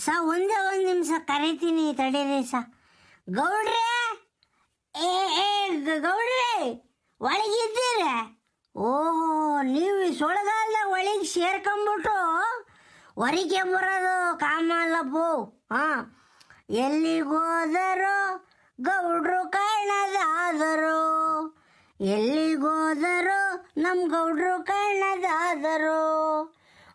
ಸ, ಒಂದೇ ಒಂದು ನಿಮಿಷ ಕರಿತೀನಿ ತಡೀರಿ ಸ. ಗೌಡ್ರೆ! ಏ ಏ ಗೌಡ್ರೇ! ಒಳಗಿದ್ದೀರ? ಓಹೋ, ನೀವು ಈ ಸೊಳಗಾಲ ಒಳಗೆ ಸೇರ್ಕೊಂಬಿಟ್ಟು ಹೊರಗೆ ಬರೋದು ಕಾಮಲ್ಲಪ್ಪು ಹಾಂ. ಎಲ್ಲಿಗೋದರು ಗೌಡ್ರು ಕಾಣದಾದರು. ಎಲ್ಲಿಗೋದರು ನಮ್ಮ ಗೌಡ್ರು ಕಾಣದಾದರು.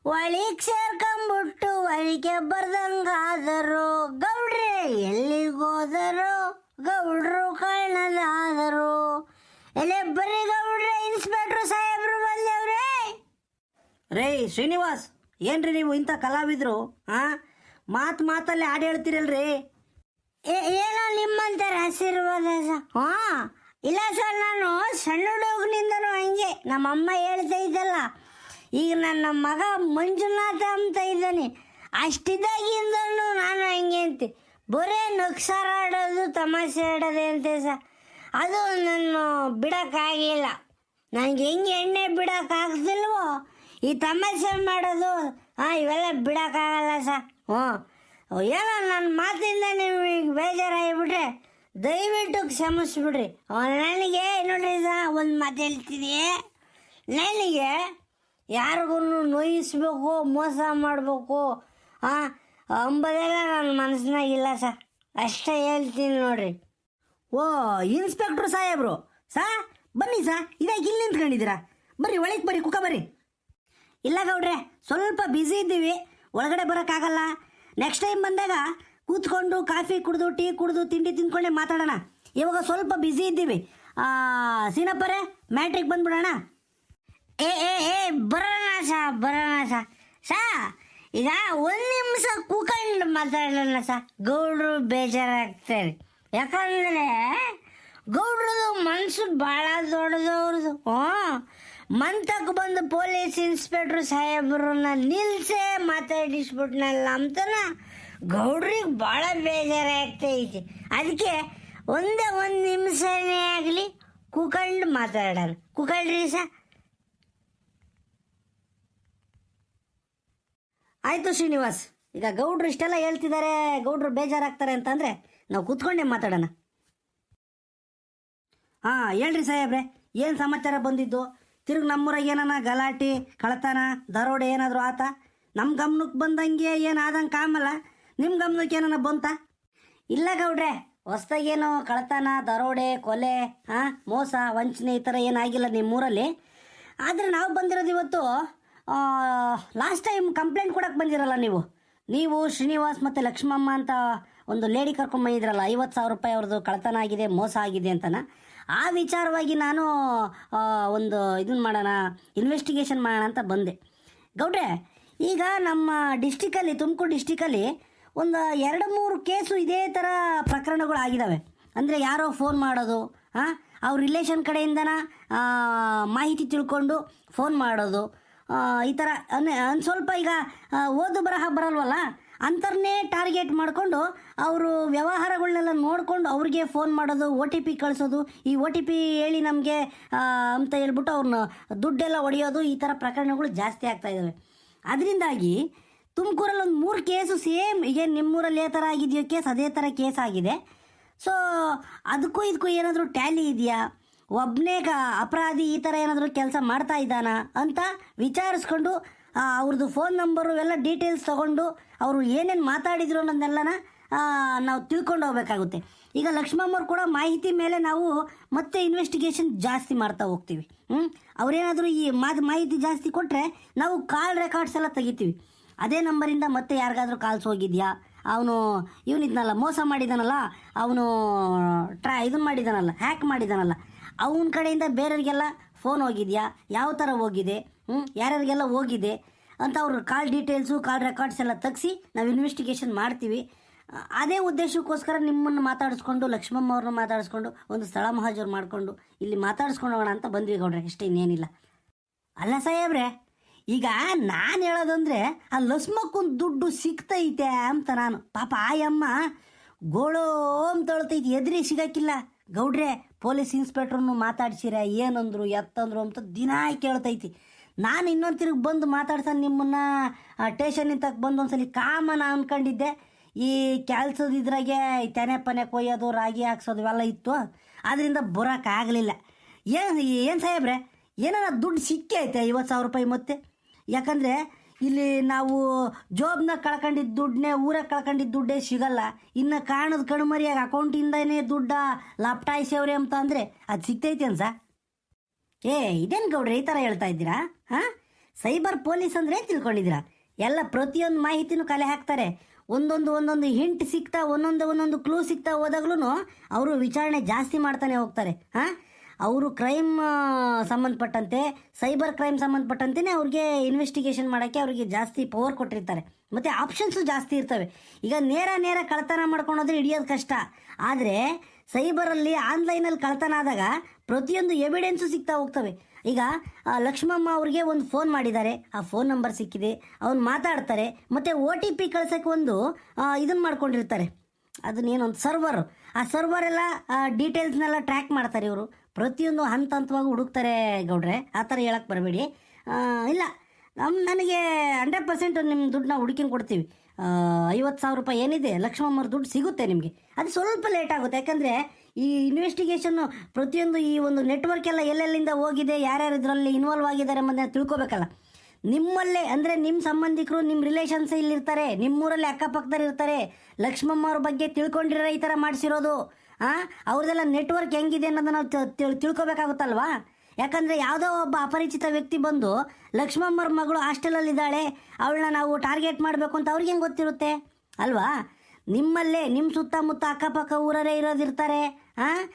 ಒಳಿಗ್ ಸೇರ್ಕೊಂಬಿಟ್ಟು ಒಳಿಗೆ ಬರ್ದಂಗಾದರು ಗೌಡ್ರೆ ಎಲ್ಲಿಗೋದರು ಗೌಡ್ರು ಕಾಣದಾದರು ಎಲೆ ಬರ್ರಿ ಗೌಡ್ರೆ ಇನ್ಸ್ಪೆಕ್ಟರ್ ಸಾಹೇಬ್ರು ಬಂದವ್ರೆ ರೇ ಶ್ರೀನಿವಾಸ್ ಏನ್ರಿ ನೀವು ಇಂಥ ಕಲಾವಿದ್ರು ಹಾ ಮಾತು ಮಾತಲ್ಲಿ ಹಾಡು ಹೇಳ್ತೀರಲ್ರಿ? ಏ- ಏನೋ ನಿಮ್ಮಂತ ಆಶೀರ್ವಾದ ಹಾ? ಇಲ್ಲ ಸರ್ ನಾನು ಸಣ್ಣ ಹುಡುಗನಿಂದನೂ ಹಂಗೆ. ನಮ್ಮ ಅಮ್ಮ ಹೇಳ್ತಾ ಇದ್ದಲ್ಲ ಈಗ ನನ್ನ ಮಗ ಮಂಜುನಾಥ ಅಂತ ಇದ್ದಾನೆ. ಅಷ್ಟಿದ್ದಾಗಿಂದಲೂ ನಾನು ಹಂಗೆ ಅಂತೆ. ಬರೇ ನಕ್ಸಾರ ಆಡೋದು, ತಮಾಷೆ ಆಡೋದೆ ಅಂತೆ ಸರ್ ಅದು ನಾನು ಬಿಡೋಕ್ಕಾಗಿಲ್ಲ. ನನಗೆ ಹೆಂಗೆ ಎಣ್ಣೆ ಬಿಡೋಕ್ಕಾಗ್ತಿಲ್ವೋ ಈ ತಮಾಷೆ ಮಾಡೋದು ಹಾಂ ಇವೆಲ್ಲ ಬಿಡೋಕ್ಕಾಗಲ್ಲ ಸರ್ ಹ್ಞೂ. ಏನೋ ನನ್ನ ಮಾತಿಂದ ನಿಮಗೆ ಬೇಜಾರಾಗಿಬಿಟ್ರೆ ದಯವಿಟ್ಟು ಕ್ಷಮಿಸ್ಬಿಡ್ರಿ. ನನಗೆ, ನೋಡ್ರಿ ಸರ್ ಒಂದು ಮಾತು ಹೇಳ್ತೀನಿ. ನನಗೆ ಯಾರಿಗೂ ನೋಯಿಸ್ಬೇಕು, ಮೋಸ ಮಾಡಬೇಕು ಹಾಂ ಅಂಬದೆಲ್ಲ ನನ್ನ ಮನಸ್ಸಿನಾಗಿಲ್ಲ ಸರ್ ಅಷ್ಟೇ ಹೇಳ್ತೀನಿ ನೋಡ್ರಿ. ಓ, ಇನ್ಸ್ಪೆಕ್ಟ್ರು ಸಾಹೇಬ್ರು. ಸಾ, ಬನ್ನಿ ಸಾ ಇದಾಗಿ ಇಲ್ಲಿ ನಿಂತ್ಕೊಂಡಿದ್ದೀರಾ? ಬರ್ರಿ, ಒಳಗೆ ಬರ್ರಿ, ಕುಕ ಬರ್ರಿ. ಇಲ್ಲ ಗೌಡ್ರೆ, ಸ್ವಲ್ಪ ಬ್ಯುಸಿ ಇದ್ದೀವಿ. ಒಳಗಡೆ ಬರೋಕ್ಕಾಗಲ್ಲ. ನೆಕ್ಸ್ಟ್ ಟೈಮ್ ಬಂದಾಗ ಕೂತ್ಕೊಂಡು ಕಾಫಿ ಕುಡಿದು, ಟೀ ಕುಡಿದು, ತಿಂಡಿ ತಿಂದ್ಕೊಂಡೆ ಮಾತಾಡೋಣ. ಇವಾಗ ಸ್ವಲ್ಪ ಬ್ಯುಸಿ ಇದ್ದೀವಿ. ಸೀನಪ್ಪರೇ, ಮ್ಯಾಟ್ರಿಕ್ ಬಂದ್ಬಿಡೋಣ. ಏ ಏ ಏ, ಬರೋಣ ಸಾ ಬರೋಣ ಸಾ. ಸಾ, ಈಗ ಒಂದು ನಿಮಿಷ ಕೂಕೊಂಡು ಮಾತಾಡೋಣ ಸಾ. ಗೌಡ್ರು ಬೇಜಾರಾಗ್ತಾರೆ. ಯಾಕಂದ್ರೆ ಗೌಡ್ರದು ಮನಸ್ಸು ಭಾಳ ದೊಡ್ಡದವ್ರದ್ದು ಹ್ಞೂ. ಮಂತಕ್ಕೆ ಬಂದು ಪೊಲೀಸ್ ಇನ್ಸ್ಪೆಕ್ಟ್ರ್ ಸಾಹೇಬ್ರನ್ನ ನಿಲ್ಸೆ ಮಾತಾಡಿಸ್ಬಿಟ್ನಲ್ಲ ಅಂತನ ಗೌಡ್ರಿಗೆ ಭಾಳ ಬೇಜಾರಾಗ್ತೈತಿ. ಅದಕ್ಕೆ ಒಂದೇ ಒಂದು ನಿಮಿಷನೇ ಆಗಲಿ ಕೂಕೊಂಡು ಮಾತಾಡೋಣ. ಕೂಕಳ್ರಿ ಸಾ. ಆಯಿತು ಶ್ರೀನಿವಾಸ್, ಈಗ ಗೌಡ್ರು ಇಷ್ಟೆಲ್ಲ ಹೇಳ್ತಿದ್ದಾರೆ ಗೌಡ್ರು ಬೇಜಾರಾಗ್ತಾರೆ ಅಂತಂದರೆ ನಾವು ಕುತ್ಕೊಂಡೆ ಮಾತಾಡೋಣ. ಹಾಂ, ಹೇಳ್ರಿ ಸಾಹೇಬ್ರೆ, ಏನು ಸಮಾಚಾರ ಬಂದಿದ್ದು? ತಿರುಗಿ ನಮ್ಮೂರ ಏನಾನ ಗಲಾಟೆ ಕಳತನ ದರೋಡೆ ಏನಾದರೂ ಆತ? ನಮ್ಮ ಗಮನಕ್ಕೆ ಬಂದಂಗೆ ಏನಾದಂಗೆ ಕಾಮಲ್ಲ? ನಿಮ್ಮ ಗಮನಕ್ಕೆ ಏನಾನ ಬಂತ? ಇಲ್ಲ ಗೌಡ್ರೆ ಹೊಸ್ದಾಗೇನು ಕಳತನ ದರೋಡೆ, ಕೊಲೆ, ಹಾಂ, ಮೋಸ, ವಂಚನೆ ಈ ಥರ ಏನಾಗಿಲ್ಲ ನಿಮ್ಮೂರಲ್ಲಿ. ಆದರೆ ನಾವು ಬಂದಿರೋದು ಇವತ್ತು ಲಾಸ್ಟ್ ಟೈಮ್ ಕಂಪ್ಲೇಂಟ್ ಕೊಡಕ್ಕೆ ಬಂದಿರಲ್ಲ ನೀವು? ನೀವು ಶ್ರೀನಿವಾಸ್ ಮತ್ತು ಲಕ್ಷ್ಮಮ್ಮ ಅಂತ ಒಂದು ಲೇಡಿ ಕರ್ಕೊಂಡು ಬಂದಿದ್ರಲ್ಲ, ಐವತ್ತು ಸಾವಿರ ರೂಪಾಯಿ ಅವ್ರದ್ದು ಕಳತನ ಆಗಿದೆ, ಮೋಸ ಆಗಿದೆ ಅಂತನ? ಆ ವಿಚಾರವಾಗಿ ನಾನು ಒಂದು ಇದನ್ನ ಮಾಡೋಣ ಇನ್ವೆಸ್ಟಿಗೇಷನ್ ಮಾಡೋಣ ಅಂತ ಬಂದೆ. ಗೌಡ್ರೆ, ಈಗ ನಮ್ಮ ಡಿಸ್ಟಿಕಲ್ಲಿ ತುಮಕೂರು ಡಿಸ್ಟಿಕಲ್ಲಿ ಒಂದು ಎರಡು ಮೂರು ಕೇಸು ಇದೇ ಥರ ಪ್ರಕರಣಗಳು ಆಗಿದ್ದಾವೆ ಅಂದರೆ ಯಾರೋ ಫೋನ್ ಮಾಡೋದು ಹಾಂ ಅವ್ರ ರಿಲೇಷನ್ ಕಡೆಯಿಂದನ ಮಾಹಿತಿ ತಿಳ್ಕೊಂಡು ಫೋನ್ ಮಾಡೋದು ಈ ಥರ ಅನ್ ಸ್ವಲ್ಪ ಈಗ ಓದು ಬರಹ ಬರಲ್ವಲ್ಲ? ಅಂಥರನ್ನೇ ಟಾರ್ಗೆಟ್ ಮಾಡಿಕೊಂಡು ಅವರು ವ್ಯವಹಾರಗಳನ್ನೆಲ್ಲ ನೋಡಿಕೊಂಡು ಅವ್ರಿಗೆ ಫೋನ್ ಮಾಡೋದು ಒ ಟಿ ಪಿ ಕಳಿಸೋದು, ಈ ಒ ಟಿ ಪಿ ಹೇಳಿ ನಮಗೆ ಅಂತ ಹೇಳ್ಬಿಟ್ಟು ಅವ್ರನ್ನ ದುಡ್ಡೆಲ್ಲ ಒಡೆಯೋದು ಈ ಥರ ಪ್ರಕರಣಗಳು ಜಾಸ್ತಿ ಆಗ್ತಾ ಇದ್ದಾವೆ ಅದರಿಂದಾಗಿ ತುಮಕೂರಲ್ಲಿ ಒಂದು ಮೂರು ಕೇಸು ಸೇಮ್, ಈಗ ನಿಮ್ಮೂರಲ್ಲಿ ಯಾವ ಥರ ಆಗಿದೆಯೋ ಕೇಸ್, ಅದೇ ಥರ ಕೇಸ್ ಆಗಿದೆ. ಸೊ ಅದಕ್ಕೂ ಇದಕ್ಕೂ ಏನಾದರೂ ಟ್ಯಾಲಿ ಇದೆಯಾ? ಒಬ್ಬನೇ ಅಪರಾಧಿ ಈ ಥರ ಏನಾದರೂ ಕೆಲಸ ಮಾಡ್ತಾ ಇದ್ದಾನ ಅಂತ ವಿಚಾರಿಸ್ಕೊಂಡು ಅವ್ರದ್ದು ಫೋನ್ ನಂಬರು ಎಲ್ಲ ಡೀಟೇಲ್ಸ್ ತೊಗೊಂಡು ಅವರು ಏನೇನು ಮಾತಾಡಿದ್ರು ಅನ್ನೋದನ್ನೆಲ್ಲನ ನಾವು ತಿಳ್ಕೊಂಡು ಹೋಗ್ಬೇಕಾಗುತ್ತೆ. ಈಗ ಲಕ್ಷ್ಮಮ್ಮವ್ರು ಕೂಡ ಮಾಹಿತಿ ಮೇಲೆ ನಾವು ಮತ್ತೆ ಇನ್ವೆಸ್ಟಿಗೇಷನ್ ಜಾಸ್ತಿ ಮಾಡ್ತಾ ಹೋಗ್ತೀವಿ. ಹ್ಞೂ ಅವರೇನಾದರೂ ಈ ಮಾತು ಮಾಹಿತಿ ಜಾಸ್ತಿ ಕೊಟ್ಟರೆ ನಾವು ಕಾಲ್ ರೆಕಾರ್ಡ್ಸ್ ಎಲ್ಲ ತೆಗಿತೀವಿ. ಅದೇ ನಂಬರಿಂದ ಮತ್ತೆ ಯಾರಿಗಾದ್ರೂ ಕಾಲ್ಸ್ ಹೋಗಿದ್ಯಾ? ಅವನು ಇವನಿದ್ನಲ್ಲ, ಮೋಸ ಮಾಡಿದಾನಲ್ಲ, ಅವನು, ಟ್ರಾ ಇದನ್ನು ಮಾಡಿದಾನಲ್ಲ ಹ್ಯಾಕ್ ಮಾಡಿದಾನಲ್ಲ. ಅವನ ಕಡೆಯಿಂದ ಬೇರೆಯವ್ರಿಗೆಲ್ಲ ಫೋನ್ ಹೋಗಿದೆಯಾ? ಯಾವ ಥರ ಹೋಗಿದೆ? ಹ್ಞೂ ಯಾರ್ಯಾರಿಗೆಲ್ಲ ಹೋಗಿದೆ? ಅಂತ ಅವ್ರ ಕಾಲ್ ಡೀಟೇಲ್ಸು ಕಾಲ್ ರೆಕಾರ್ಡ್ಸ್ ಎಲ್ಲ ತೆಗ್ಸಿ ನಾವು ಇನ್ವೆಸ್ಟಿಗೇಷನ್ ಮಾಡ್ತೀವಿ. ಅದೇ ಉದ್ದೇಶಕ್ಕೋಸ್ಕರ ನಿಮ್ಮನ್ನು ಮಾತಾಡಿಸ್ಕೊಂಡು, ಲಕ್ಷ್ಮಮ್ಮ ಅವ್ರನ್ನ ಮಾತಾಡಿಸ್ಕೊಂಡು, ಒಂದು ಸ್ಥಳ ಮಹಾಜರು ಮಾಡಿಕೊಂಡು ಇಲ್ಲಿ ಮಾತಾಡಿಸ್ಕೊಂಡು ಹೋಗೋಣ ಅಂತ ಬಂದ್ವಿ ಗೌಡ್ರೆ. ಅಷ್ಟೇ ಇನ್ನೇನಿಲ್ಲ. ಅಲ್ಲ ಸಾಹೇಬ್ರೆ, ಈಗ ನಾನು ಹೇಳೋದಂದ್ರೆ ಆ ಲಸ್ಮಕ್ಕೊಂದು ದುಡ್ಡು ಸಿಗ್ತೈತೆ ಅಂತ ನಾನು. ಪಾಪ ಆಯಮ್ಮ ಗೋಳೋ ತೊಳ್ತೈತಿ, ಎದುರಿ ಸಿಗಕ್ಕಿಲ್ಲ. ಗೌಡ್ರೆ ಪೊಲೀಸ್ ಇನ್ಸ್ಪೆಕ್ಟ್ರನ್ನು ಮಾತಾಡ್ಸಿರ, ಏನಂದ್ರು, ಎತ್ತಂದ್ರು ಅಂತ ದಿನಾ ಕೇಳ್ತೈತಿ. ನಾನು ಇನ್ನೊಂದು ತಿರುಗಿ ಬಂದು ಮಾತಾಡ್ಸ ನಿಮ್ಮನ್ನ ಸ್ಟೇಷನ್ ತಕ್ಕ ಬಂದು ಒಂದ್ಸಲಿ ಕಾಮನ ಅನ್ಕೊಂಡಿದ್ದೆ. ಈ ಕೆಲ್ಸದ ಇದ್ರಾಗೆ ತೆನೆ ಪನೆ ಕೊಯ್ಯೋದು, ರಾಗಿ ಹಾಕ್ಸೋದು ಇವೆಲ್ಲ ಇತ್ತು. ಅದರಿಂದ ಬರೋಕ್ಕಾಗಲಿಲ್ಲ ಏನು ಏನು ಸಾಹೇಬ್ರೆ? ಏನಾರ ದುಡ್ಡು ಸಿಕ್ಕೇ ಐತೆ ಐವತ್ತು ಸಾವಿರ ರೂಪಾಯಿ ಮತ್ತೆ? ಯಾಕಂದರೆ ಇಲ್ಲಿ ನಾವು ಜೋಬ್ನ ಕಳ್ಕೊಂಡಿದ್ದ ದುಡ್ಡನ್ನೇ ಊರಾಗ ಕಳ್ಕೊಂಡಿದ್ದ ದುಡ್ಡೇ ಸಿಗಲ್ಲ. ಇನ್ನು ಕಾಣದ ಕಣ್ಮರಿಯಾಗಿ ಅಕೌಂಟಿಂದನೇ ದುಡ್ಡ ಲಪ್ಟಾಯಿಸವ್ರೆ ಅಂತ ಅಂದರೆ ಅದು ಸಿಗ್ತೈತೆ ಅನ್ಸ? ಏ, ಇದೇನು ಗೌಡ್ರೆ ಈ ಥರ ಹೇಳ್ತಾ ಇದ್ದೀರಾ? ಹಾಂ? ಸೈಬರ್ ಪೊಲೀಸ್ ಅಂದರೆ ತಿಳ್ಕೊಂಡಿದ್ದೀರಾ? ಎಲ್ಲ ಪ್ರತಿಯೊಂದು ಮಾಹಿತಿನೂ ಕಲೆ ಹಾಕ್ತಾರೆ. ಒಂದೊಂದು ಒಂದೊಂದು ಹಿಂಟ್ ಸಿಗ್ತಾ, ಒಂದೊಂದು ಒಂದೊಂದು ಕ್ಲೂ ಸಿಗ್ತಾ ಹೋದಾಗ್ಲೂ ಅವರು ವಿಚಾರಣೆ ಜಾಸ್ತಿ ಮಾಡ್ತಾನೆ ಹೋಗ್ತಾರೆ. ಹಾಂ? ಅವರು ಕ್ರೈಮ್ ಸಂಬಂಧಪಟ್ಟಂತೆ ಸೈಬರ್ ಕ್ರೈಮ್ ಸಂಬಂಧಪಟ್ಟಂತೆಯೇ ಅವ್ರಿಗೆ ಇನ್ವೆಸ್ಟಿಗೇಷನ್ ಮಾಡೋಕ್ಕೆ ಅವರಿಗೆ ಜಾಸ್ತಿ ಪವರ್ ಕೊಟ್ಟಿರ್ತಾರೆ. ಮತ್ತು ಆಪ್ಷನ್ಸು ಜಾಸ್ತಿ ಇರ್ತವೆ. ಈಗ ನೇರ ನೇರ ಕಳ್ಳತನ ಮಾಡ್ಕೊಂಡೋದ್ರೆ ಹಿಡಿಯೋದು ಕಷ್ಟ. ಆದರೆ ಸೈಬರಲ್ಲಿ ಆನ್ಲೈನಲ್ಲಿ ಕಳ್ಳತನ ಆದಾಗ ಪ್ರತಿಯೊಂದು ಎವಿಡೆನ್ಸು ಸಿಗ್ತಾ ಹೋಗ್ತವೆ. ಈಗ ಲಕ್ಷ್ಮಮ್ಮ ಅವ್ರಿಗೆ ಒಂದು ಫೋನ್ ಮಾಡಿದ್ದಾರೆ. ಆ ಫೋನ್ ನಂಬರ್ ಸಿಕ್ಕಿದೆ. ಅವ್ನು ಮಾತಾಡ್ತಾರೆ. ಮತ್ತು ಒ ಟಿ ಪಿ ಕಳ್ಸೋಕ್ಕೆ ಒಂದು ಇದನ್ನು ಮಾಡ್ಕೊಂಡಿರ್ತಾರೆ. ಅದನ್ನೇನೊಂದು ಸರ್ವರ್ ಆ ಸರ್ವರ್ ಎಲ್ಲ ಡೀಟೇಲ್ಸ್ನೆಲ್ಲ ಟ್ರ್ಯಾಕ್ ಮಾಡ್ತಾರೆ ಇವರು. ಪ್ರತಿಯೊಂದು ಹಂತ ಹಂತವಾಗಿ ಹುಡುಕ್ತಾರೆ ಗೌಡ್ರೆ. ಆ ಥರ ಹೇಳಕ್ಕೆ ಬರಬೇಡಿ. ಇಲ್ಲ ನಮ್ಮ ನನಗೆ ಹಂಡ್ರೆಡ್ ಪರ್ಸೆಂಟ್ ನಿಮ್ಮ ದುಡ್ಡನ್ನ ಹುಡುಕಿನ ಕೊಡ್ತೀವಿ. ಐವತ್ತು ಸಾವಿರ ರೂಪಾಯಿ ಏನಿದೆ ಲಕ್ಷ್ಮಮ್ಮರ ದುಡ್ಡು ಸಿಗುತ್ತೆ ನಿಮಗೆ. ಅದು ಸ್ವಲ್ಪ ಲೇಟ್ ಆಗುತ್ತೆ, ಯಾಕಂದರೆ ಈ ಇನ್ವೆಸ್ಟಿಗೇಷನ್ನು ಪ್ರತಿಯೊಂದು ಈ ಒಂದು ನೆಟ್ವರ್ಕ್ ಎಲ್ಲ ಎಲ್ಲೆಲ್ಲಿಂದ ಹೋಗಿದೆ, ಯಾರ್ಯಾರು ಇದರಲ್ಲಿ ಇನ್ವಾಲ್ವ್ ಆಗಿದ್ದಾರೆ ಅನ್ನೋದನ್ನ ತಿಳ್ಕೊಬೇಕಲ್ಲ. ನಿಮ್ಮಲ್ಲೇ, ಅಂದರೆ ನಿಮ್ಮ ಸಂಬಂಧಿಕರು ನಿಮ್ಮ ರಿಲೇಷನ್ಸ್ ಇಲ್ಲಿರ್ತಾರೆ, ನಿಮ್ಮೂರಲ್ಲಿ ಅಕ್ಕಪಕ್ಕದಲ್ಲಿ ಇರ್ತಾರೆ ಲಕ್ಷ್ಮಮ್ಮ ಅವ್ರ ಬಗ್ಗೆ ತಿಳ್ಕೊಂಡಿರೋ ಈ ಥರ ಮಾಡಿಸಿರೋದು. ಹಾಂ ಅವ್ರದ್ದೆಲ್ಲ ನೆಟ್ವರ್ಕ್ ಹೆಂಗಿದೆ ಅನ್ನೋದನ್ನ ನಾವು ತಿಳ್- ತಿಳ್ಕೊಬೇಕಾಗುತ್ತಲ್ವಾ? ಯಾಕಂದರೆ ಯಾವುದೋ ಒಬ್ಬ ಅಪರಿಚಿತ ವ್ಯಕ್ತಿ ಬಂದು ಲಕ್ಷ್ಮಮ್ಮರ ಮಗಳು ಹಾಸ್ಟೆಲಲ್ಲಿದ್ದಾಳೆ, ಅವಳನ್ನ ನಾವು ಟಾರ್ಗೆಟ್ ಮಾಡಬೇಕು ಅಂತ ಅವ್ರಿಗೆ ಹೆಂಗೆ ಗೊತ್ತಿರುತ್ತೆ? ಅಲ್ವಾ? ನಿಮ್ಮಲ್ಲೇ ನಿಮ್ಮ ಸುತ್ತಮುತ್ತ ಅಕ್ಕಪಕ್ಕ ಊರರೇ ಇರೋದಿರ್ತಾರೆ ಹಾಂ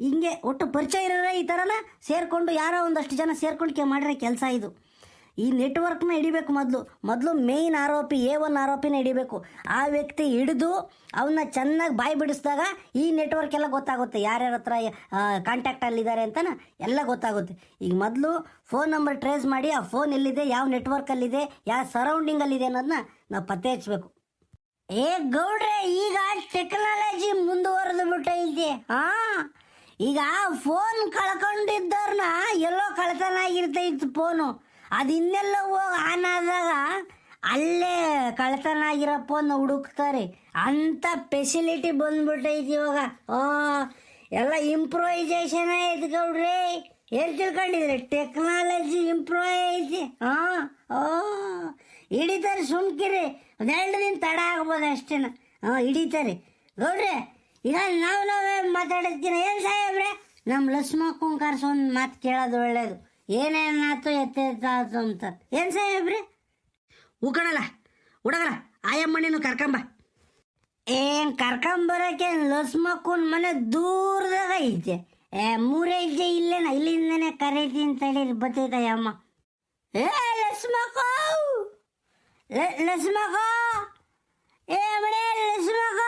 ಹಿಂಗೆ ಒಟ್ಟು ಪರಿಚಯ ಇರೋರೇ ಈ ಥರನ ಸೇರಿಕೊಂಡು ಯಾರೋ ಒಂದಷ್ಟು ಜನ ಸೇರ್ಕೊಂಡು ಮಾಡಿರೋ ಕೆಲಸ ಇದು. ಈ ನೆಟ್ವರ್ಕ್ನ ಹಿಡಿಬೇಕು ಮೊದಲು. ಮೊದಲು ಮೇಯ್ನ್ ಆರೋಪಿ ಎ ಒನ್ ಆರೋಪಿನ ಹಿಡಿಬೇಕು. ಆ ವ್ಯಕ್ತಿ ಹಿಡಿದು ಅವನ್ನ ಚೆನ್ನಾಗಿ ಬಾಯಿ ಬಿಡಿಸಿದಾಗ ಈ ನೆಟ್ವರ್ಕ್ ಎಲ್ಲ ಗೊತ್ತಾಗುತ್ತೆ. ಯಾರ್ಯಾರ ಹತ್ರ ಕಾಂಟ್ಯಾಕ್ಟಲ್ಲಿದ್ದಾರೆ ಅಂತನ ಎಲ್ಲ ಗೊತ್ತಾಗುತ್ತೆ. ಈಗ ಮೊದಲು ಫೋನ್ ನಂಬರ್ ಟ್ರೇಸ್ ಮಾಡಿ ಆ ಫೋನ್ ಎಲ್ಲಿದೆ, ಯಾವ ನೆಟ್ವರ್ಕಲ್ಲಿದೆ ಯಾವ ಸರೌಂಡಿಂಗಲ್ಲಿದೆ ಅನ್ನೋದನ್ನ ನಾವು ಪತ್ತೆ ಹಚ್ಚಬೇಕು ಏ ಗೌಡ್ರೆ, ಈಗ ಟೆಕ್ನಾಲಜಿ ಮುಂದುವರೆದು ಬಿಟ್ಟೈತೆ ಹಾ ಈಗ ಫೋನ್ ಕಳ್ಕೊಂಡಿದ್ದವ್ರನ್ನ ಎಲ್ಲೋ ಕಳ್ತನ ಆಗಿರ್ತೈತಿ ಫೋನು ಅದು ಇನ್ನೆಲ್ಲೋ ಹೋಗಿ ಆನ್ ಆದಾಗ ಅಲ್ಲೇ ಕಳ್ತನ ಆಗಿರೋ ಫೋನ್ ಹುಡುಕ್ತಾರೆ. ಅಂಥ ಫೆಸಿಲಿಟಿ ಬಂದ್ಬಿಟ್ಟೈತಿ ಇವಾಗ. ಓ ಎಲ್ಲ ಐತೆ ಗೌಡ್ರಿ. ಏನು ತಿಳ್ಕೊಂಡಿದ್ರಿ? ಟೆಕ್ನಾಲಜಿ ಇಂಪ್ರೂವ್ ಐತಿ ಹಾಂ ಓ ಹಿಡಿತಾರೆ ಸುಮ್ಕಿರಿ. ಒಂದೆರಡು ದಿನ ತಡ ಆಗ್ಬೋದು ಅಷ್ಟೇನ. ಹಾಂ ಹಿಡಿತಾರೆ. ಗೌಡ್ರೆ, ಈಗ ನಾವು ನಾವೇ ಮಾತಾಡೋದ್ಕಿನ ಏನು ಸಾಹೇಬ್ರೆ? ನಮ್ಮ ಲಕ್ಷ್ಮಕ್ಕನ್ ಕರ್ಸಿ ಒಂದು ಮಾತು ಕೇಳೋದು ಒಳ್ಳೇದು. ಏನೇನಾಯ್ತು ಎತ್ತೆತ್ತಾಯ್ತು ಅಂತ ಏನು ಸಾಹೇಬ್ರಿ? ಉಕಣಲ್ಲ ಉಡಗಲ್ಲ ಆಯಮ್ಮಣ್ಣಿನ ಕರ್ಕೊಂಬ. ಏನು ಕರ್ಕೊಂಬರಕ್ಕೆ ಲಸ್ಮಕ್ಕನ ಮನೆ ದೂರದಾಗ ಐತೆ. ಏ ಮೂರೇ ಐತೆ ಇಲ್ಲೇನ? ಇಲ್ಲಿಂದನೇ ಕರೀತೀನಿ ತಡೀರಿ ಬರ್ತೈತೆ ಅಮ್ಮ ಏ, ಲಸ್ಮಕ್ಕ! ಲಸ್ಮಕ್ಕ! ಏ, ಮಣೆ, ಲಸ್ಮಕ್ಕ!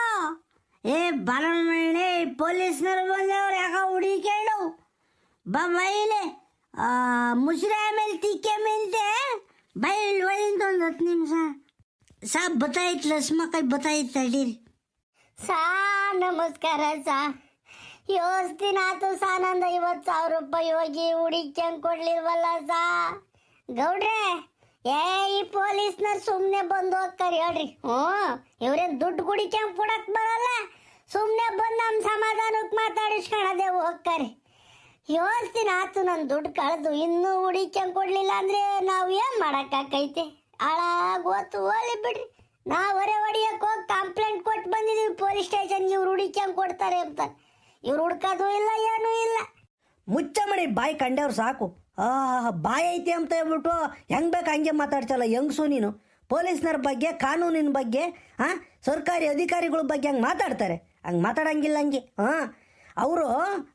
ಏ, ಬಲಮಣೆ, ಪೊಲೀಸ್ನವ್ರು ಬಂದವ್ರು ಯಾಕ ಹುಡುಕೊಂಡು ಬಾ ಬೈಲೆ ಮುಸ್ರೆ ಆಮೇಲೆ ತಿಕ್ಕೆ ಮಿಂತೆ ಬೈಲ್ ಒಳಿಂದ ಒಂದು ಹತ್ತು ನಿಮಿಷ. ಸಾ ಬತ್ತಾಯ್ತು ಲಸ್ಮಕ್ಕ ಬತ್ತಾಯ್ತು ತಡೀರಿ. ಸಾ, ನಮಸ್ಕಾರ ಸಾ. ಯೋಸ್ ದಿನ ಆತು ಸಾ, ನಂದು ಐವತ್ತು ಸಾವಿರ ರೂಪಾಯಿ ಹೋಗಿ ಹುಡಿಕ್ಯಂಗ್ ಕೊಡ್ಲಿಲ್ವಲ್ಲ ಸಾ. ಗೌಡ್ರೆ, ಏ, ಈ ಪೊಲೀಸ್ನರ್ ಸುಮ್ಮನೆ ಬಂದು ಹೋಗ್ತಾರೆ ಹೇಳ್ರಿ. ಹ್ಞೂ, ಇವ್ರೇನ್ ದುಡ್ಡು ಕುಡಿಕ್ಯಂಗ್ ಕೊಡಕ್ ಬರಲ್ಲ. ಸುಮ್ಮನೆ ಬಂದು ನಮ್ಮ ಸಮಾಧಾನಕ್ಕೆ ಮಾತಾಡಿಸ್ಕೊಳದೆ ಹೋಗ್ತಾರೆ. ಯೋಚ್ತೀನಿ ಆತು ನನ್ನ ದುಡ್ಡು ಕಳೆದು ಇನ್ನೂ ಹುಡಿಕೊಂಡ್ ಕೊಡ್ಲಿಲ್ಲ ಅಂದ್ರೆ ನಾವು ಏನು ಮಾಡೋಕ್ಕಾಕೈತೆ ಹಾಳಾಗೋತು ಹೋಗ್ಲಿ ಬಿಡ್ರಿ. ನಾವು ಹೊರೆ ಹೊಡಿಯಕ್ಕೆ ಹೋಗಿ ಕಂಪ್ಲೇಂಟ್ ಕೊಟ್ಟು ಬಂದಿದ್ದೀವಿ ಪೊಲೀಸ್ ಸ್ಟೇಷನ್ಗೆ ಇವ್ರು ಹುಡಿಕೊಂಡ್ ಕೊಡ್ತಾರೆ ಅಂತ. ಇವ್ರು ಹುಡ್ಕೋದು ಇಲ್ಲ, ಏನೂ ಇಲ್ಲ. ಮುಚ್ಚ ಮಾಡಿ, ಬಾಯಿ ಕಂಡವ್ರು ಸಾಕು. ಆ ಬಾಯಿ ಐತಿ ಅಂತ ಹೇಳ್ಬಿಟ್ಟು ಹೆಂಗ್ ಬೇಕು ಹಂಗೆ ಮಾತಾಡ್ಸಲ್ಲ ಹೆಂಗ್ಸು ನೀನು? ಪೊಲೀಸ್ನರ ಬಗ್ಗೆ, ಕಾನೂನಿನ ಬಗ್ಗೆ ಹಾಂ ಸರ್ಕಾರಿ ಅಧಿಕಾರಿಗಳ ಬಗ್ಗೆ ಹಂಗೆ ಮಾತಾಡ್ತಾರೆ? ಹಂಗೆ ಮಾತಾಡಂಗಿಲ್ಲ ಹಂಗೆ ಹಾಂ ಅವರು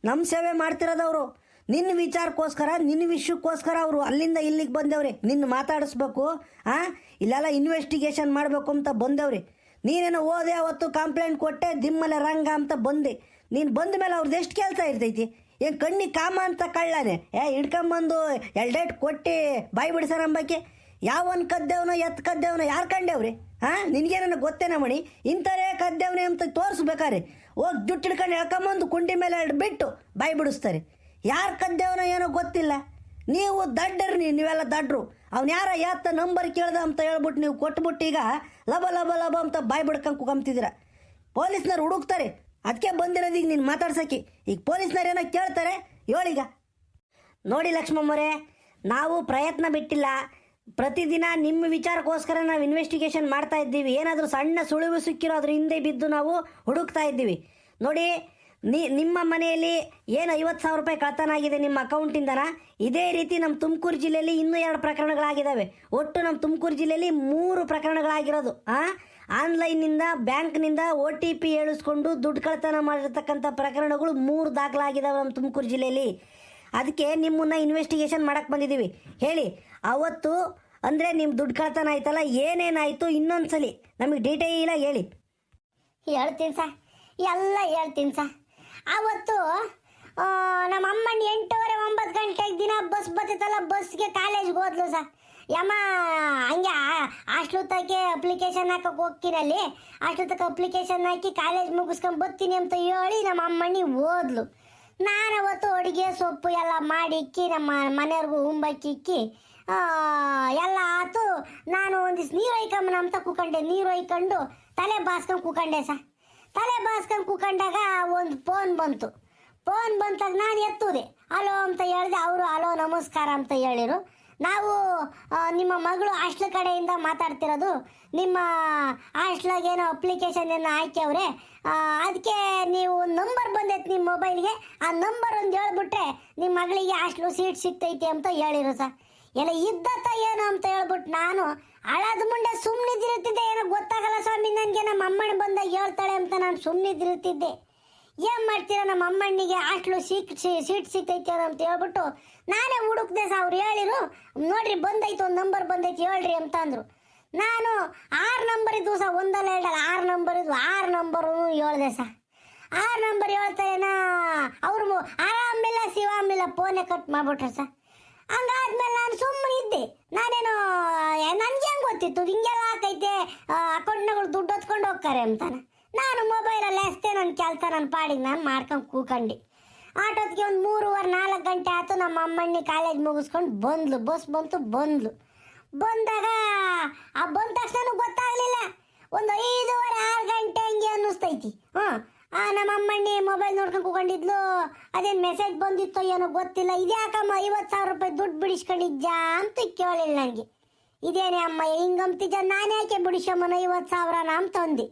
ನಮ್ಮ ಸೇವೆ ಮಾಡ್ತಿರೋದವರು. ನಿನ್ನ ವಿಚಾರಕ್ಕೋಸ್ಕರ ನಿನ್ನ ವಿಷಯಕ್ಕೋಸ್ಕರ ಅವರು ಅಲ್ಲಿಂದ ಇಲ್ಲಿಗೆ ಬಂದವ್ರಿ. ನಿನ್ನ ಮಾತಾಡಿಸ್ಬೇಕು, ಆ? ಇಲ್ಲೆಲ್ಲ ಇನ್ವೆಸ್ಟಿಗೇಷನ್ ಮಾಡಬೇಕು ಅಂತ ಬಂದವ್ರಿ. ನೀನೇನೋ ಓದೆ ಅವತ್ತು ಕಂಪ್ಲೇಂಟ್ ಕೊಟ್ಟೆ, ದಿಮ್ಮಲೆ ರಂಗ ಅಂತ ಬಂದೆ. ನೀನು ಬಂದ ಮೇಲೆ ಅವ್ರದ್ದು ಎಷ್ಟು ಕೆಲಸ ಇರ್ತೈತಿ? ಏನು ಕಣ್ಣಿ ಕಾಮ ಅಂತ ಕಳ್ಳನೆ? ಏ, ಹಿಡ್ಕೊಂಬಂದು ಎಲ್ಡೇಟ್ ಕೊಟ್ಟು ಬಾಯಿ ಬಿಡಿಸರಂಬಕ್ಕೆ ಯಾವನ್ ಕದ್ದೇವನೋ, ಎತ್ ಕದ್ದೇವನೋ, ಯಾರು ಕಂಡೇವ್ರಿ? ಹಾಂ ನಿನಗೇನೋ ಗೊತ್ತೇನ ಮಣಿ? ಇಂಥರೇ ಕದ್ದೇವನೇ ಅಂತ ತೋರಿಸ್ಬೇಕಾರೆ. ಹೋಗಿ ಜುಟ್ಟು ಹಿಡ್ಕೊಂಡು ಹೇಳ್ಕೊಂಬಂದು ಕುಂಡಿ ಮೇಲೆ ಎರಡು ಬಿಟ್ಟು ಬಾಯಿ ಬಿಡಿಸ್ತಾರೆ. ಯಾರು ಕದ್ದೇವನೋ ಏನೋ ಗೊತ್ತಿಲ್ಲ. ನೀವು ದಡ್ಡರು ನೀವು ನೀವೆಲ್ಲ ದಡ್ಡರು ಅವ್ನು ಯಾರ ಯಾತ ನಂಬರ್ ಕೇಳ್ದ ಅಂತ ಹೇಳ್ಬಿಟ್ಟು ನೀವು ಕೊಟ್ಬಿಟ್ಟು ಈಗ ಲಬ ಲಬ ಲಬ ಅಂತ ಬಾಯ್ ಬಿಡ್ಕೊಂಡು ಕುಕಂತಿದ್ದೀರ ಪೊಲೀಸ್ನವ್ರು ಹುಡುಕ್ತಾರೆ. ಅದಕ್ಕೆ ಬಂದಿರೋದು ಈಗ ನೀನು ಮಾತಾಡ್ಸೋಕೆ ಈಗ ಪೊಲೀಸ್ನವ್ರು ಏನೋ ಕೇಳ್ತಾರೆ. ಹೇಳೀಗ. ನೋಡಿ ಲಕ್ಷ್ಮಮ್ಮರೇ ನಾವು ಪ್ರಯತ್ನ ಬಿಟ್ಟಿಲ್ಲ. ಪ್ರತಿದಿನ ನಿಮ್ಮ ವಿಚಾರಕ್ಕೋಸ್ಕರ ನಾವು ಇನ್ವೆಸ್ಟಿಗೇಷನ್ ಮಾಡ್ತಾ ಇದ್ದೀವಿ. ಏನಾದರೂ ಸಣ್ಣ ಸುಳಿವು ಸಿಕ್ಕಿರೋ ಅದ್ರ ಹಿಂದೆ ಬಿದ್ದು ನಾವು ಹುಡುಕ್ತಾ ಇದ್ದೀವಿ. ನೋಡಿ ನಿಮ್ಮ ಮನೆಯಲ್ಲಿ ಏನು ಐವತ್ತು ಸಾವಿರ ರೂಪಾಯಿ ಕಳ್ತನ ಆಗಿದೆ ನಿಮ್ಮ ಅಕೌಂಟಿಂದನ? ಇದೇ ರೀತಿ ನಮ್ಮ ತುಮಕೂರು ಜಿಲ್ಲೆಯಲ್ಲಿ ಇನ್ನೂ ಎರಡು ಪ್ರಕರಣಗಳಾಗಿದ್ದಾವೆ. ಒಟ್ಟು ನಮ್ಮ ತುಮಕೂರು ಜಿಲ್ಲೆಯಲ್ಲಿ ಮೂರು ಪ್ರಕರಣಗಳಾಗಿರೋದು. ಹಾಂ ಆನ್ಲೈನ್ನಿಂದ, ಬ್ಯಾಂಕ್ನಿಂದ ಒ ಟಿ ಪಿ ಹೇಳಿಸ್ಕೊಂಡು ದುಡ್ಡು ಕಳ್ತನ ಮಾಡಿರ್ತಕ್ಕಂಥ ಪ್ರಕರಣಗಳು ಮೂರು ದಾಖಲಾಗಿದ್ದಾವೆ ನಮ್ಮ ತುಮಕೂರು ಜಿಲ್ಲೆಯಲ್ಲಿ. ಅದಕ್ಕೆ ನಿಮ್ಮನ್ನ ಇನ್ವೆಸ್ಟಿಗೇಷನ್ ಮಾಡಕ್ಕೆ ಬಂದಿದ್ದೀವಿ. ಹೇಳಿ ಅವತ್ತು ಅಂದರೆ ನಿಮ್ಮ ದುಡ್ಡು ಕಳ್ತನ ಆಯ್ತಲ್ಲ ಏನೇನಾಯಿತು ಇನ್ನೊಂದ್ಸಲಿ ನಮಗೆ ಡೀಟೇಲಾಗಿ ಹೇಳಿ. ಹೇಳ್ತೀನಿ ಸಾ ಎಲ್ಲ ಹೇಳ್ತೀನಿ ಸಾ. ಅವತ್ತು ಆ, ನಮ್ಮ ಅಮ್ಮನ ಎಂಟೂವರೆ ಒಂಬತ್ತು ಗಂಟೆ ದಿನ ಬಸ್ ಬರ್ತೈತಲ್ಲ ಬಸ್ಗೆ ಕಾಲೇಜ್ಗೆ ಹೋದ್ಲು ಸಾ. ಯಮ್ಮ ಹಂಗೆ ಹಾಸ್ಟ್ಲು ಅಪ್ಲಿಕೇಶನ್ ಹಾಕಕ್ಕೆ ಹೋಗ್ತೀನಲ್ಲಿ ಹಾಸ್ಟ್ಲು ಅಪ್ಲಿಕೇಶನ್ ಹಾಕಿ ಕಾಲೇಜ್ ಮುಗಿಸ್ಕೊಂಡು ಬರ್ತೀನಿ ಅಂತ ಹೇಳಿ ನಮ್ಮ ಅಮ್ಮಣ್ಣಿ ಓದ್ಲು. ನಾನು ಅವತ್ತು ಅಡುಗೆ ಸೊಪ್ಪು ಎಲ್ಲ ಮಾಡಿ ಇಕ್ಕಿ ನಮ್ಮ ಮನೆಯವ್ರಿಗೂ ಉಂಬಕ್ಕಿ ಇಕ್ಕಿ ಆ, ಎಲ್ಲ ಆತು. ನಾನು ಒಂದಿಷ್ಟು ನೀರು ಒಯ್ಕೊಂಬನ ಅಂತ ಕೂಕೊಂಡೆ ನೀರು ಒಯ್ಕೊಂಡು ತಲೆ ಬಾಸ್ಕೊಂಡು ಕೂಕೊಂಡೆ ಸಾ. ತಲೆ ಬಾಸ್ಕೊಂಡು ಕೂಕೊಂಡಾಗ ಒಂದು ಫೋನ್ ಬಂತು. ಫೋನ್ ಬಂತಾಗ ನಾನು ಎತ್ತುದೆ. ಹಲೋ ಅಂತ ಹೇಳಿದೆ, ಅವರು ಹಲೋ ನಮಸ್ಕಾರ ಅಂತ ಹೇಳಿರು. ನಾವು ನಿಮ್ಮ ಮಗಳು ಹಾಸ್ಟ್ಲ್ ಕಡೆಯಿಂದ ಮಾತಾಡ್ತಿರೋದು. ನಿಮ್ಮ ಹಾಸ್ಟ್ಲಾಗ ಏನೋ ಅಪ್ಲಿಕೇಶನ್ ಏನೋ ಹಾಕ್ಯವ್ರೆ. ಅದಕ್ಕೆ ನೀವು ನಂಬರ್ ಬಂದೈತೆ ನಿಮ್ಮ ಮೊಬೈಲ್ಗೆ ಆ ನಂಬರ್ ಒಂದು ಹೇಳ್ಬಿಟ್ರೆ ನಿಮ್ಮ ಮಗಳಿಗೆ ಹಾಸ್ಟ್ಲು ಸೀಟ್ ಸಿಗ್ತೈತಿ ಅಂತ ಹೇಳಿರು ಸರ್ ಎಲ್ಲ ಇದ್ದತ್ತ ಏನು ಅಂತ ಹೇಳ್ಬಿಟ್ಟು ನಾನು ಹಳದ ಮುಂಡೆ ಸುಮ್ಮನಿದ್ದಿರುತ್ತಿದ್ದೆ ಏನೋ ಗೊತ್ತಾಗಲ್ಲ ಸ್ವಾಮಿ, ನನಗೆ ನಮ್ಮ ಅಮ್ಮಣ್ಣ ಬಂದಾಗ ಹೇಳ್ತಾಳೆ ಅಂತ ನಾನು ಸುಮ್ಮನಿದ್ದಿರುತ್ತಿದ್ದೆ ಏನು ಮಾಡ್ತೀರಾ ನಮ್ಮ ಅಮ್ಮಣ್ಣಿಗೆ? ಹಾಸ್ಟ್ಲು ಸೀಟ್ ಸೀಟ್ ಸಿಗ್ತೈತೆ ಅಂತ ಹೇಳ್ಬಿಟ್ಟು ನಾನೇ ಹುಡುಕ್ದೆ ಸಹ ಅವ್ರು ಹೇಳಿರು, ನೋಡ್ರಿ ಬಂದೈತೆ, ಒಂದು ನಂಬರ್ ಬಂದೈತೆ, ಹೇಳ್ರಿ ಅಂತ ಅಂದರು. ನಾನು ಆರು ನಂಬರ್ ಇದ್ವು ಸಹ ಒಂದಲ್ಲ ಎರಡಲ್ಲ, ಆರು ನಂಬರ್ ಇದ್ವು, ಆರು ನಂಬರು ಹೇಳ್ದೆ ಸಹ ಆರು ನಂಬರ್ ಹೇಳ್ತಾರೇನ ಅವ್ರು ಆರಾಮಿಲ್ಲ, ಶಿವಾಮಿಲ್ಲ ಫೋನೇ ಕಟ್ ಮಾಡ್ಬಿಟ್ರೆ ಸರ್ ಹಂಗಾದ್ಮೇಲೆ ನಾನು ಸುಮ್ಮನೆ ಇದ್ದೆ. ನಾನೇನು ನನಗೆ ಹೆಂಗೆ ಗೊತ್ತಿತ್ತು? ಹಿಂಗೆಲ್ಲ ಆಕೈತೆ ಅಕೌಂಟ್ನಗಳು ದುಡ್ಡು ಹೊತ್ಕೊಂಡು ಹೋಗ್ತಾರೆ ಅಂತಾನೆ. ನಾನು ಮೊಬೈಲಲ್ಲಿ ಎಸ್ತೆ ನನ್ನ ಕೆಲಸ ನನ್ನ ಪಾಡಿಗೆ ನಾನು ಮಾಡ್ಕೊಂಡು ಕೂಕಂಡು. ಆಟೋದ್ಗೆ ಒಂದು ಮೂರುವರೆ, ನಾಲ್ಕು ಗಂಟೆ ಆತು ನಮ್ಮ ಅಮ್ಮಣ್ಣಿ ಕಾಲೇಜ್ ಮುಗಿಸ್ಕೊಂಡು ಬಂದ್ಲು. ಬಸ್ ಬಂತು, ಬಂದ್ಲು. ಬಂದಾಗ, ಆ ಬಂದ ತಕ್ಷಣ ಗೊತ್ತಾಗಲಿಲ್ಲ. ಒಂದು ಐದೂವರೆ, ಆರು ಗಂಟೆ ಹಂಗೆ ಅನ್ನಿಸ್ತೈತಿ. ಹಾಂ ನಮ್ಮ ಅಮ್ಮಣ್ಣಿ ಮೊಬೈಲ್ ನೋಡ್ಕೊಂಡು ಕೂಕೊಂಡಿದ್ಲು ಅದೇನು ಮೆಸೇಜ್ ಬಂದಿತ್ತೋ ಏನೋ ಗೊತ್ತಿಲ್ಲ. ಇದ್ಯಾಕಮ್ಮ ಐವತ್ತು ಸಾವಿರ ರೂಪಾಯಿ ದುಡ್ಡು ಬಿಡಿಸ್ಕೊಂಡಿದ್ಯಾ ಅಂತ ಕೇಳಿಲ್ಲ ನನಗೆ ಇದೇನೇ ಅಮ್ಮ ಹಿಂಗಂಬ್ತಿದ್ದ ನಾನು ಯಾಕೆ ಬಿಡಿಸಮ್ಮನ ಐವತ್ತು ಸಾವಿರ ಅಂತ ತಂದಿ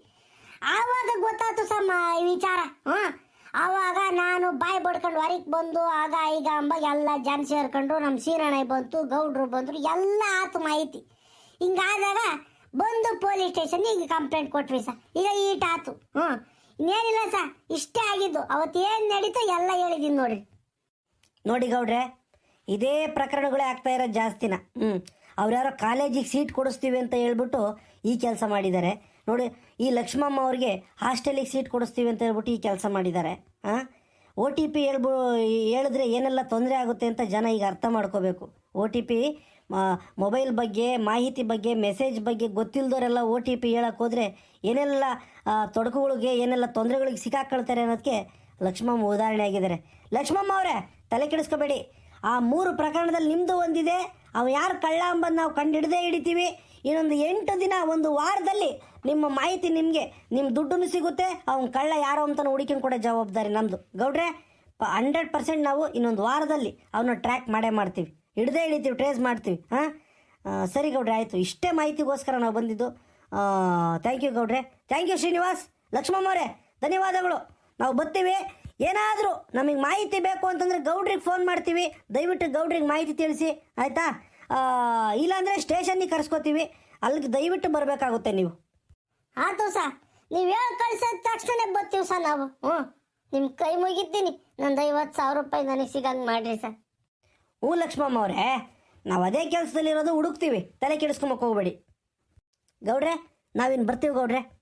ಆವಾಗ ಗೊತ್ತಾಯ್ತು ಸಮ್ಮ ಈ ವಿಚಾರ. ಹಾಂ ಆವಾಗ ನಾನು ಬಾಯಿ ಬಡ್ಕೊಂಡು ಹೊರಗೆ ಬಂದು, ಆಗ ಈಗ ಅಂಬ ಎಲ್ಲ ಜನ ಸೇರ್ಕೊಂಡು ನಮ್ಮ ಸೀನಣ್ಣ ಬಂತು, ಗೌಡ್ರು ಬಂದರು, ಎಲ್ಲ ಆತು ಮಾಹಿತಿ. ಹಿಂಗಾದಾಗ ಬಂದು ಪೊಲೀಸ್ ಸ್ಟೇಷನ್ ಈಗ ಕಂಪ್ಲೇಂಟ್ ಕೊಟ್ವಿ ಸರ್. ಈಗ ಈಟ್ ಆತು. ಹ್ಞೂ ಇನ್ನೇನಿಲ್ಲ ಸಾ ಇಷ್ಟೇ ಆಗಿದ್ದು. ಅವತ್ತು ಏನು ನಡೀತೋ ಎಲ್ಲ ಹೇಳಿದ್ದೀನಿ ನೋಡಿ ನೋಡಿ ಗೌಡ್ರೆ, ಇದೇ ಪ್ರಕರಣಗಳೇ ಆಗ್ತಾ ಇರೋದು ಜಾಸ್ತಿನ. ಹ್ಞೂ ಅವ್ರ್ಯಾರೋ ಕಾಲೇಜಿಗೆ ಸೀಟ್ ಕೊಡಿಸ್ತೀವಿ ಅಂತ ಹೇಳ್ಬಿಟ್ಟು ಈ ಕೆಲಸ ಮಾಡಿದ್ದಾರೆ. ನೋಡಿ, ಈ ಲಕ್ಷ್ಮಮ್ಮ ಅವ್ರಿಗೆ ಹಾಸ್ಟೆಲಿಗೆ ಸೀಟ್ ಕೊಡಿಸ್ತೀವಿ ಅಂತ ಹೇಳ್ಬಿಟ್ಟು ಈ ಕೆಲಸ ಮಾಡಿದ್ದಾರೆ. ಹಾಂ ಓ ಟಿ ಪಿ ಹೇಳ್ಬು, ಹೇಳಿದ್ರೆ ಏನೆಲ್ಲ ತೊಂದರೆ ಆಗುತ್ತೆ ಅಂತ ಜನ ಈಗ ಅರ್ಥ ಮಾಡ್ಕೋಬೇಕು. ಓ ಟಿ ಪಿ ಮೊಬೈಲ್ ಬಗ್ಗೆ, ಮಾಹಿತಿ ಬಗ್ಗೆ, ಮೆಸೇಜ್ ಬಗ್ಗೆ ಗೊತ್ತಿಲ್ಲದವರೆಲ್ಲ ಓ ಟಿ ಪಿ ಹೇಳಕ್ಕೆ ಹೋದರೆ ಏನೆಲ್ಲ ತೊಡಕುಗಳಿಗೆ, ಏನೆಲ್ಲ ತೊಂದರೆಗಳಿಗೆ ಸಿಕ್ಕಾಕೊಳ್ತಾರೆ ಅನ್ನೋದಕ್ಕೆ ಲಕ್ಷ್ಮಮ್ಮ ಉದಾಹರಣೆ ಆಗಿದ್ದಾರೆ. ಲಕ್ಷ್ಮಮ್ಮ ಅವರೇ, ತಲೆ ಕೆಡಿಸ್ಕೋಬೇಡಿ. ಆ ಮೂರು ಪ್ರಕರಣದಲ್ಲಿ ನಿಮ್ಮದು ಒಂದಿದೆ, ಅವ ಯಾರು ಕಳ್ಳ ಅಂಬದು ನಾವು ಕಂಡು ಹಿಡ್ದೇ ಹಿಡಿತೀವಿ. ಇನ್ನೊಂದು ಎಂಟು ದಿನ, ಒಂದು ವಾರದಲ್ಲಿ ನಿಮ್ಮ ಮಾಹಿತಿ ನಿಮಗೆ ನಿಮ್ಮ ದುಡ್ಡು ಸಿಗುತ್ತೆ, ಅವ್ನು ಕಳ್ಳ ಯಾರೋ ಅಂತ ಹುಡುಕಿನ ಕೂಡ ಜವಾಬ್ದಾರಿ ನಮ್ಮದು ಗೌಡ್ರೆ ಹಂಡ್ರೆಡ್ ಪರ್ಸೆಂಟ್ ನಾವು ಇನ್ನೊಂದು ವಾರದಲ್ಲಿ ಅವನ್ನ ಟ್ರ್ಯಾಕ್ ಮಾಡೇ ಮಾಡ್ತೀವಿ. ಹಿಡ್ದೇ ಹಿಡಿತೀವಿ, ಟ್ರೇಸ್ ಮಾಡ್ತೀವಿ, ಹಾಂ? ಸರಿ ಗೌಡ್ರೆ, ಆಯಿತು. ಇಷ್ಟೇ ಮಾಹಿತಿಗೋಸ್ಕರ ನಾವು ಬಂದಿದ್ದು. ಥ್ಯಾಂಕ್ ಯು ಗೌಡ್ರೆ. Thank you Srinivas. ಲಕ್ಷ್ಮಮ್ಮವರೇ ಧನ್ಯವಾದಗಳು. ನಾವು ಬರ್ತೀವಿ. ಏನಾದರೂ ನಮಗೆ ಮಾಹಿತಿ ಬೇಕು ಅಂತಂದರೆ ಗೌಡ್ರಿಗೆ ಫೋನ್ ಮಾಡ್ತೀವಿ. ದಯವಿಟ್ಟು ಗೌಡ್ರಿಗೆ ಮಾಹಿತಿ ತಿಳಿಸಿ ಆಯಿತಾ? ಇಲ್ಲಾಂದರೆ ಸ್ಟೇಷನ್ನಿಗೆ ಕರ್ಸ್ಕೊತೀವಿ. ಅಲ್ಲಿಗೆ ದಯವಿಟ್ಟು ಬರಬೇಕಾಗುತ್ತೆ ನೀವು. ಆಯ್ತು ಸಹ ನೀವು ಹೇಳಿ ಕಳ್ಸಿದ ತಕ್ಷಣ ಬರ್ತೀವಿ ಸರ್ ನಾವು. ಹ್ಞೂ. ನಿಮ್ಮ ಕೈ ಮುಗಿತೀನಿ. ನಂದು ಐವತ್ತು ಸಾವಿರ ರೂಪಾಯಿ ನನಗೆ ಸಿಗಂಗೆ ಮಾಡಿರಿ ಸರ್ ಹ್ಞೂ ಲಕ್ಷ್ಮಮ್ಮ ಅವರೇ. ನಾವು ಅದೇ ಕೆಲಸದಲ್ಲಿರೋದು ಹುಡುಕ್ತೀವಿ. ತಲೆ ಕೆಡಿಸ್ಕೊಂಬಕ್ಕೆ ಹೋಗ್ಬೇಡಿ. ಗೌಡ್ರೆ ನಾವಿನ್ನು ಬರ್ತೀವಿ ಗೌಡ್ರೆ.